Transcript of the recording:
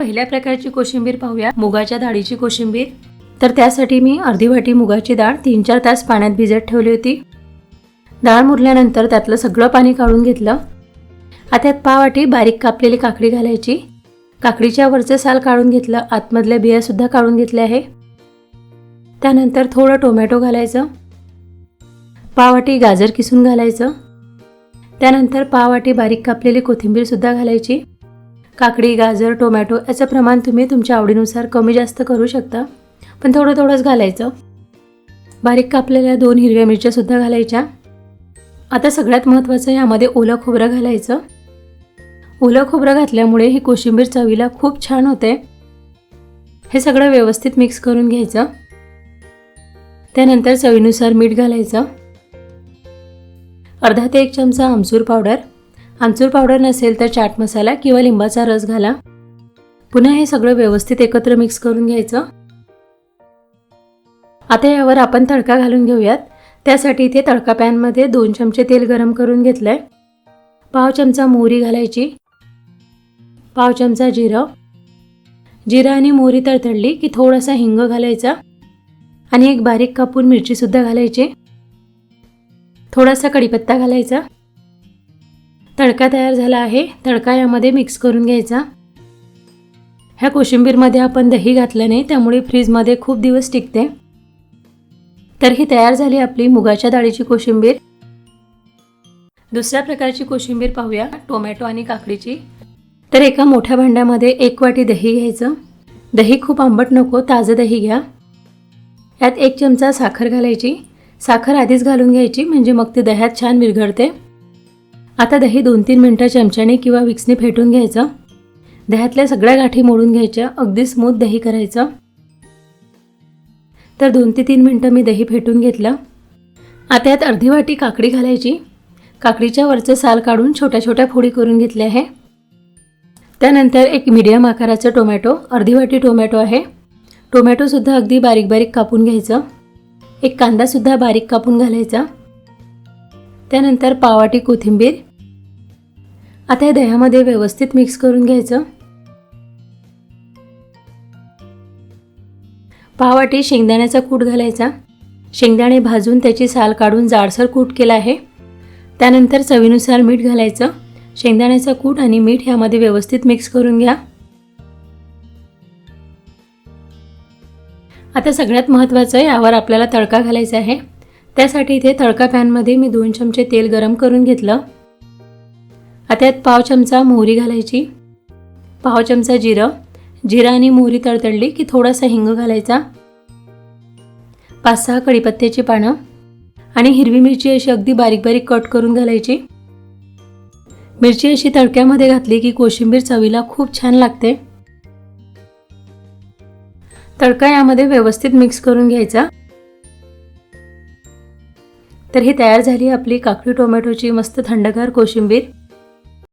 पहिल्या प्रकारची कोशिंबीर पाहूया. मुगाच्या डाळीची कोशिंबीर. तर त्यासाठी मी अर्धी वाटी मुगाची डाळ तीन चार तास पाण्यात भिजत ठेवली होती. डाळ मुरल्यानंतर त्यातलं सगळं पाणी काढून घेतलं. आता पावाटी बारीक कापलेली काकडी घालायची. काकडीच्या वरचं साल काढून घेतलं. आतमधल्या बियासुद्धा काढून घेतल्या आहे. त्यानंतर थोडं टोमॅटो घालायचं. पावाटी गाजर किसून घालायचं. त्यानंतर पावाटी बारीक कापलेली कोथिंबीरसुद्धा घालायची. काकडी गाजर टोमॅटो याचं प्रमाण तुम्ही तुमच्या आवडीनुसार कमी जास्त करू शकता. पण थोडं थोडंच घालायचं. बारीक कापलेल्या दोन हिरव्या मिरच्यासुद्धा घालायच्या. आता सगळ्यात महत्त्वाचं यामध्ये ओलं खोबरं घालायचं. ओलं खोबरं घातल्यामुळे ही कोशिंबीर चवीला खूप छान होते. हे सगळं व्यवस्थित मिक्स करून घ्यायचं. त्यानंतर चवीनुसार मीठ घालायचं. अर्धा ते एक चमचा आमचूर पावडर. आमचूर पावडर नसेल तर चाट मसाला किंवा लिंबाचा रस घाला. पुन्हा हे सगळं व्यवस्थित एकत्र मिक्स करून घ्यायचं. आता यावर आपण तडका घालून घेऊयात. त्यासाठी इथे तडका पॅनमध्ये दोन चमचे तेल गरम करून घेतलं आहे पाव चमचा मोहरी घालायची. पाव चमचा जिरं. जिरा आणि मोहरी तडतडली की थोडासा हिंग घालायचा. आणि एक बारीक कापून मिरचीसुद्धा घालायची. थोडासा कढीपत्ता घालायचा. तडका तयार झाला आहे. तडका यामध्ये मिक्स करून घ्यायचा. ह्या कोशिंबीरमध्ये आपण दही घातलं नाही त्यामुळे फ्रीजमध्ये खूप दिवस टिकते. तर ही तयार झाली आपली मुगाच्या डाळीची कोशिंबीर. दुसऱ्या प्रकारची कोशिंबीर पाहूया टोमॅटो आणि काकडीची. तर एका मोठ्या भांड्यामध्ये एक वाटी दही घ्यायचं. दही खूप आंबट नको ताजं दही घ्या. यात एक चमचा साखर घालायची. साखर आधीच घालून घ्यायची म्हणजे मग ते दह्यात छान विरघळते. आता दही दोन तीन मिनटं चमच्याने किंवा विक्सने फेटून घ्यायचं. दह्यातल्या सगळ्या गाठी मोडून घ्यायच्या. अगदी स्मूथ दही करायचं. तर दोन ते तीन मिनटं मी दही फेटून घेतलं. आता यात अर्धी वाटी काकडी घालायची. काकडीच्या वरचं साल काढून छोट्या छोट्या फोडी करून घेतल्या आहे. त्यानंतर एक मीडियम आकाराचं टोमॅटो अर्धी वाटी टोमॅटो आहे. टोमॅटोसुद्धा अगदी बारीक बारीक कापून घ्यायचं. एक कांदासुद्धा बारीक कापून घालायचा. त्यानंतर पावाटी कोथिंबीर आता या दह्यामध्ये व्यवस्थित मिक्स करून घ्यायचं. पावाटी शेंगदाण्याचा कूट घालायचा. शेंगदाणे भाजून त्याची साल काढून जाडसर कूट केला आहे. त्यानंतर चवीनुसार मीठ घालायचं. शेंगदाण्याचा कूट आणि मीठ ह्यामध्ये व्यवस्थित मिक्स करून घ्या. आता सगळ्यात महत्त्वाचं आहे यावर आपल्याला तडका घालायचा आहे. त्यासाठी इथे तडका पॅनमध्ये मी दोन चमचे तेल गरम करून घेतलं. आता यात पाव चमचा मोहरी घालायची. पाव चमचा जिरं. जिरा आणि मोहरी तडतडली की थोडासा हिंग घालायचा. पाच सहा कढीपत्त्याची पानं. आणि हिरवी मिरची अशी अगदी बारीक बारीक कट करून घालायची. मिरची अशी तडक्यामध्ये घातली की कोशिंबीर चवीला खूप छान लागते. तडका यामध्ये व्यवस्थित मिक्स करून घ्यायचा. तर ही तयार झाली आपली काकडी टोमॅटोची मस्त थंडगार कोशिंबीर.